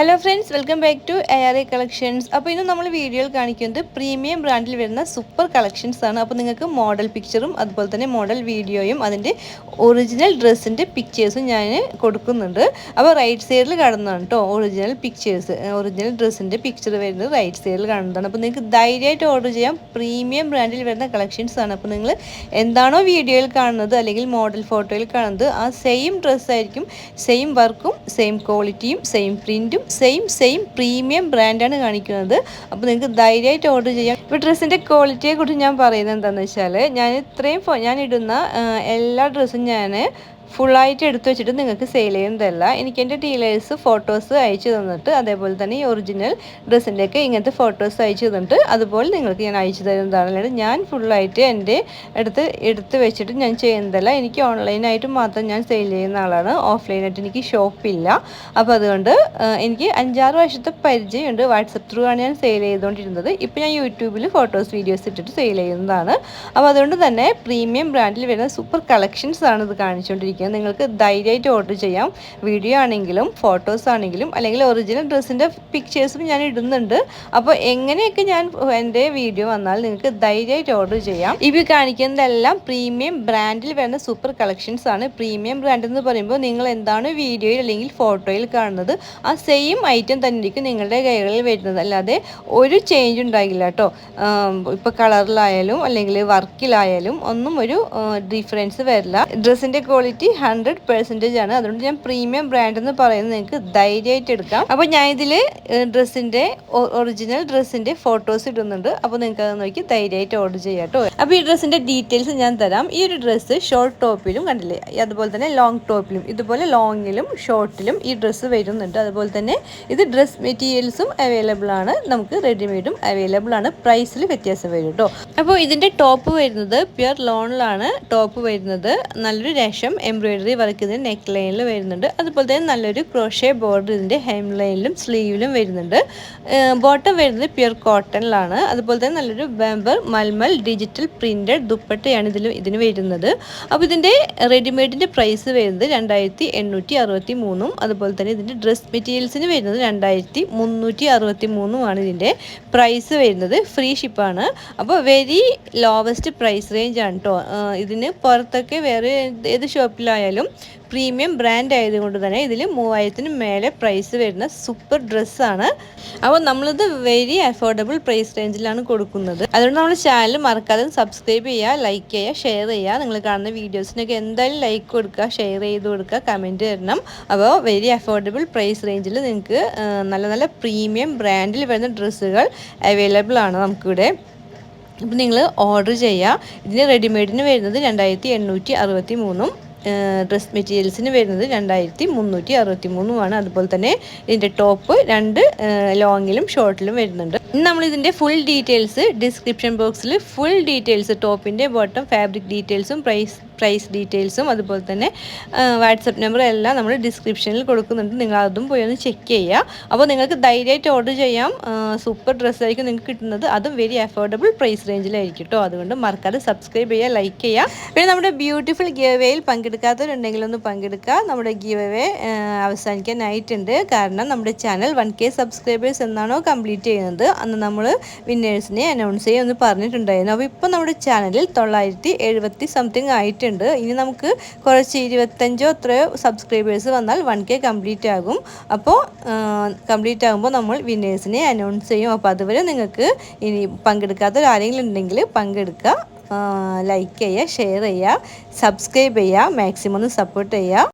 Hello friends welcome back to A R A collections അപ്പോൾ ഇന്ന് നമ്മൾ വീഡിയോയിൽ കാണിക്കുന്നത് പ്രീമിയം ബ്രാൻഡിൽ വരുന്ന സൂപ്പർ കളക്ഷൻസ് ആണ്. അപ്പോൾ നിങ്ങൾക്ക് മോഡൽ പിക്ചറും അതുപോലെ തന്നെ മോഡൽ വീഡിയോയും അതിന്റെ ഒറിജിനൽ ഡ്രസ്സിന്റെ പിക്ചേഴ്സും ഞാൻ കൊടുക്കുന്നുണ്ട്. അപ്പോൾ റൈറ്റ് സൈഡിൽ കാണുന്നതാണ് കേട്ടോ ഒറിജിനൽ പിക്ചേഴ്സ് ഒറിജിനൽ ഡ്രസ്സിന്റെ പിക്ചർ വരുന്നത് റൈറ്റ് സൈഡിൽ കാണുന്നതാണ്. അപ്പോൾ നിങ്ങൾക്ക് ധൈര്യമായിട്ട് ഓർഡർ ചെയ്യാം. പ്രീമിയം ബ്രാൻഡിൽ വരുന്ന കളക്ഷൻസ് ആണ്. അപ്പോൾ നിങ്ങൾ എന്താണോ വീഡിയോയിൽ കാണുന്നത് അല്ലെങ്കിൽ മോഡൽ ഫോട്ടോയിൽ കാണുന്നത് ആ സെയിം ഡ്രസ്സായിരിക്കും സെയിം വർക്കും സെയിം ക്വാളിറ്റിയും സെയിം പ്രിന്റും സെയിം സെയിം പ്രീമിയം ബ്രാൻഡാണ് കാണിക്കുന്നത്. അപ്പോൾ നിങ്ങൾക്ക് ധൈര്യമായിട്ട് ഓർഡർ ചെയ്യാം. ഇപ്പോൾ ഡ്രസ്സിന്റെ ക്വാളിറ്റിയെ കുറിച്ച് ഞാൻ പറയുന്നത് എന്താണെന്ന് വെച്ചാൽ ഞാൻ ഇത്രയും ഞാൻ ഇടുന്ന എല്ലാ ഡ്രസ്സും ഞാൻ ഫുള്ളായിട്ട് എടുത്തു വെച്ചിട്ട് നിങ്ങൾക്ക് സെയിൽ ചെയ്യുന്നതല്ല. എനിക്ക് എന്റെ ഡീലേഴ്സ് ഫോട്ടോസ് അയച്ചു തന്നിട്ട് അതേപോലെ തന്നെ ഈ ഒറിജിനൽ ഡ്രസ്സിന്റെയൊക്കെ ഇങ്ങനത്തെ ഫോട്ടോസ് അയച്ചു തന്നിട്ട് അതുപോലെ നിങ്ങൾക്ക് ഞാൻ അയച്ചു തരുന്നതാണ്. അല്ലെങ്കിൽ ഞാൻ ഫുള്ളായിട്ട് എന്റെ അടുത്ത് എടുത്ത് വെച്ചിട്ട് ഞാൻ ചെയ്യുന്നതല്ല. എനിക്ക് ഓൺലൈനായിട്ട് മാത്രം ഞാൻ സെയിൽ ചെയ്യുന്ന ആളാണ്. ഓഫ്ലൈനായിട്ട് എനിക്ക് ഷോപ്പില്ല അപ്പോൾ അതുകൊണ്ട് എനിക്ക് അഞ്ചാറ് വർഷത്തെ പരിചയമുണ്ട്. വാട്സപ്പ് ത്രൂ ആണ് ഞാൻ സെയിൽ ചെയ്തുകൊണ്ടിരുന്നത്. ഇപ്പോൾ ഞാൻ യൂട്യൂബിൽ ഫോട്ടോസ് വീഡിയോസ് ഇട്ടിട്ട് സെയിൽ ചെയ്യുന്നതാണ്. അപ്പോൾ അതുകൊണ്ട് തന്നെ പ്രീമിയം ബ്രാൻഡിൽ വരുന്ന സൂപ്പർ കളക്ഷൻസ് ആണ് ഇത് കാണിച്ചുകൊണ്ടിരിക്കുന്നത്. ഉപയോഗിക്കാം നിങ്ങൾക്ക് ധൈര്യമായിട്ട് ഓർഡർ ചെയ്യാം. വീഡിയോ ആണെങ്കിലും ഫോട്ടോസ് ആണെങ്കിലും അല്ലെങ്കിൽ ഒറിജിനൽ ഡ്രസ്സിന്റെ പിക്ചേഴ്സും ഞാൻ ഇടുന്നുണ്ട്. അപ്പോൾ എങ്ങനെയൊക്കെ ഞാൻ എന്റെ വീഡിയോ വന്നാൽ നിങ്ങൾക്ക് ധൈര്യമായിട്ട് ഓർഡർ ചെയ്യാം. ഇവ കാണിക്കുന്നതെല്ലാം പ്രീമിയം ബ്രാൻഡിൽ വരുന്ന സൂപ്പർ കളക്ഷൻസ് ആണ്. പ്രീമിയം ബ്രാൻഡ് എന്ന് പറയുമ്പോൾ നിങ്ങൾ എന്താണ് വീഡിയോയിൽ അല്ലെങ്കിൽ ഫോട്ടോയിൽ കാണുന്നത് ആ സെയിം ഐറ്റം തന്നെ ആയിരിക്കും നിങ്ങളുടെ കൈകളിൽ വരുന്നത്. അല്ലാതെ ഒരു ചേഞ്ച് ഉണ്ടാകില്ല കേട്ടോ. ഇപ്പോൾ കളറിലായാലും അല്ലെങ്കിൽ വർക്കിലായാലും ഒന്നും ഒരു ഡിഫറൻസ് വരില്ല. ഡ്രസ്സിന്റെ ക്വാളിറ്റി ഹൺഡ്രഡ് പെർസെന്റേജ് ആണ്. അതുകൊണ്ട് ഞാൻ പ്രീമിയം ബ്രാൻഡ് എന്ന് പറയുന്നത് നിങ്ങൾക്ക് ധൈര്യമായിട്ട് എടുക്കാം. അപ്പോൾ ഞാൻ ഇതിൽ ഡ്രസ്സിന്റെ ഒറിജിനൽ ഡ്രസ്സിന്റെ ഫോട്ടോസ് ഇടുന്നുണ്ട്. അപ്പോൾ നിങ്ങൾക്ക് അത് നോക്കി ധൈര്യമായിട്ട് ഓർഡർ ചെയ്യാം കേട്ടോ അപ്പോൾ ഈ ഡ്രസ്സിന്റെ ഡീറ്റെയിൽസ് ഞാൻ തരാം. ഈ ഒരു ഡ്രസ്സ് ഷോർട്ട് ടോപ്പിലും കണ്ടില്ലേ? അതുപോലെ തന്നെ ലോങ് ടോപ്പിലും ഇതുപോലെ ലോങ്ങിലും ഷോർട്ടിലും ഈ ഡ്രസ്സ് വരുന്നുണ്ട്. അതുപോലെ തന്നെ ഇത് ഡ്രസ് മെറ്റീരിയൽസും അവൈലബിൾ ആണ്. നമുക്ക് റെഡിമെയ്ഡും അവൈലബിൾ ആണ്. പ്രൈസിൽ വ്യത്യാസം വരും കേട്ടോ അപ്പോൾ ഇതിന്റെ ടോപ്പ് വരുന്നത് പ്യുർ ലോണിലാണ് ടോപ്പ് വരുന്നത് നല്ലൊരു രഷം എംബ്രോയിഡറി വർക്ക് ഇതിന് നെക്ക് ലൈനിൽ വരുന്നുണ്ട്. അതുപോലെ തന്നെ നല്ലൊരു ക്രോഷേ ബോർഡർ ഇതിന്റെ ഹെം ലൈനിലും സ്ലീവിലും വരുന്നുണ്ട് ബോട്ടം വരുന്നത് പ്യുർ കോട്ടണിലാണ് അതുപോലെ തന്നെ നല്ലൊരു ബാമ്പർ മൽമൽ ഡിജിറ്റൽ പ്രിന്റഡ് ദുപ്പട്ടയാണ് ഇതിൽ ഇതിന് വരുന്നത്. അപ്പോൾ ഇതിന്റെ റെഡിമെയ്ഡിന്റെ പ്രൈസ് വരുന്നത് രണ്ടായിരത്തി എണ്ണൂറ്റി അറുപത്തി മൂന്നും അതുപോലെ തന്നെ ഇതിന്റെ ഡ്രസ് മെറ്റീരിയൽസിന് വരുന്നത് രണ്ടായിരത്തി മുന്നൂറ്റി അറുപത്തി മൂന്നുമാണ് ഇതിന്റെ പ്രൈസ് വരുന്നത് ഫ്രീ ഷിപ്പാണ് അപ്പോൾ വെരി ലോവസ്റ്റ് പ്രൈസ് റേഞ്ചാണ് കേട്ടോ ഇതിന് പുറത്തൊക്കെ വേറെ ഏത് ഷോപ്പിലായാലും പ്രീമിയം ബ്രാൻഡ് ആയതുകൊണ്ട് തന്നെ ഇതിൽ മൂവായിരത്തിന് മേലെ പ്രൈസ് വരുന്ന സൂപ്പർ ഡ്രസ്സാണ് അപ്പോൾ നമ്മളിത് വെരി അഫോർഡബിൾ പ്രൈസ് റേഞ്ചിലാണ് കൊടുക്കുന്നത്. അതുകൊണ്ട് നമ്മൾ ചാനൽ മറക്കാതെ സബ്സ്ക്രൈബ് ചെയ്യുക ലൈക്ക് ചെയ്യുക ഷെയർ ചെയ്യുക. നിങ്ങൾ കാണുന്ന വീഡിയോസിനൊക്കെ എന്തായാലും ലൈക്ക് കൊടുക്കുക ഷെയർ ചെയ്ത് കൊടുക്കുക കമന്റ് തരണം അപ്പോൾ വെരി അഫോർഡബിൾ പ്രൈസ് റേഞ്ചിൽ നിങ്ങൾക്ക് നല്ല നല്ല പ്രീമിയം ബ്രാൻഡിൽ വരുന്ന ഡ്രസ്സുകൾ അവൈലബിൾ ആണ് നമുക്കിവിടെ. അപ്പോൾ നിങ്ങൾ ഓർഡർ ചെയ്യുക. ഇതിന് റെഡിമെയ്ഡിന് വരുന്നത് രണ്ടായിരത്തി എണ്ണൂറ്റി അറുപത്തി മൂന്നും ഡ്രസ് മെറ്റീരിയൽസിന് വരുന്നത് രണ്ടായിരത്തി മുന്നൂറ്റി അറുപത്തി മൂന്നുമാണ് അതുപോലെ തന്നെ ഇതിന്റെ ടോപ്പ് രണ്ട് ലോങ്ങിലും ഷോർട്ടിലും വരുന്നുണ്ട്. നമ്മൾ ഇതിന്റെ ഫുൾ ഡീറ്റെയിൽസ് ഡിസ്ക്രിപ്ഷൻ ബോക്സിൽ ഫുൾ ഡീറ്റെയിൽസ് ടോപ്പിന്റെ ബോട്ടം ഫാബ്രിക് ഡീറ്റെയിൽസും പ്രൈസ് പ്രൈസ് ഡീറ്റെയിൽസും അതുപോലെ തന്നെ വാട്സപ്പ് നമ്പർ എല്ലാം നമ്മൾ ഡിസ്ക്രിപ്ഷനിൽ കൊടുക്കുന്നുണ്ട്. നിങ്ങൾ അതും പോയി ഒന്ന് ചെക്ക് ചെയ്യുക. അപ്പോൾ നിങ്ങൾക്ക് ധൈര്യമായിട്ട് ഓർഡർ ചെയ്യാം. സൂപ്പർ ഡ്രസ്സായിരിക്കും നിങ്ങൾക്ക് കിട്ടുന്നത്. അതും വെരി അഫോർഡബിൾ പ്രൈസ് റേഞ്ചിലായിരിക്കും കേട്ടോ അതുകൊണ്ട് മറക്കാതെ സബ്സ്ക്രൈബ് ചെയ്യുക ലൈക്ക് ചെയ്യുക. പിന്നെ നമ്മുടെ ബ്യൂട്ടിഫുൾ ഗിവേയിൽ പങ്കെടുക്കാത്തവരുണ്ടെങ്കിൽ ഒന്ന് പങ്കെടുക്കുക. നമ്മുടെ ഗിവേ അവസാനിക്കാനായിട്ടുണ്ട്. കാരണം നമ്മുടെ ചാനൽ വൺ കെ സബ്സ്ക്രൈബേഴ്സ് എന്നാണോ കംപ്ലീറ്റ് ചെയ്യുന്നത്. അന്ന് നമ്മൾ വിന്നേഴ്സിനെ അനൗൺസ് ചെയ്യുമെന്ന് പറഞ്ഞിട്ടുണ്ടായിരുന്നു. അപ്പോൾ ഇപ്പോൾ നമ്മുടെ ചാനലിൽ തൊള്ളായിരത്തി എഴുപത്തി സംതിങ് ആയിട്ടുണ്ട്. ഇനി നമുക്ക് കുറച്ച് ഇരുപത്തഞ്ചോ അത്രയോ സബ്സ്ക്രൈബേഴ്സ് വന്നാൽ വൺ കെ കംപ്ലീറ്റ് ആകും. അപ്പോൾ കംപ്ലീറ്റ് ആകുമ്പോൾ നമ്മൾ വിന്നേഴ്സിനെ അനൗൺസ് ചെയ്യും. അപ്പോൾ അതുവരെ നിങ്ങൾക്ക് ഇനി പങ്കെടുക്കാത്ത ആരെങ്കിലും ഉണ്ടെങ്കിൽ പങ്കെടുക്കുക ലൈക്ക് ചെയ്യുക ഷെയർ ചെയ്യുക സബ്സ്ക്രൈബ് ചെയ്യുക മാക്സിമം ഒന്ന് സപ്പോർട്ട് ചെയ്യുക.